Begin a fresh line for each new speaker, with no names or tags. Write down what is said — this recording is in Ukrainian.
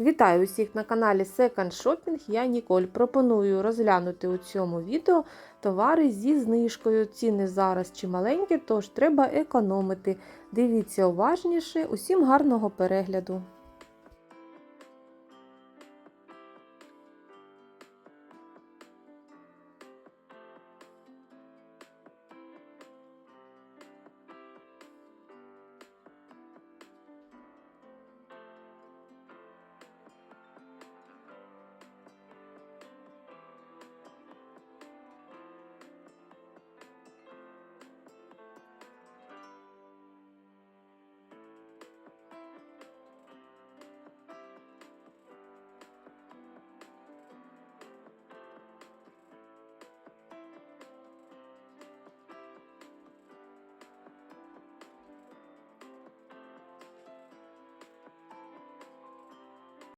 Вітаю усіх на каналі Second Shopping. Я Ніколь. Пропоную розглянути у цьому відео товари зі знижкою. Ціни зараз чималенькі, тож треба економити. Дивіться уважніше. Усім гарного перегляду!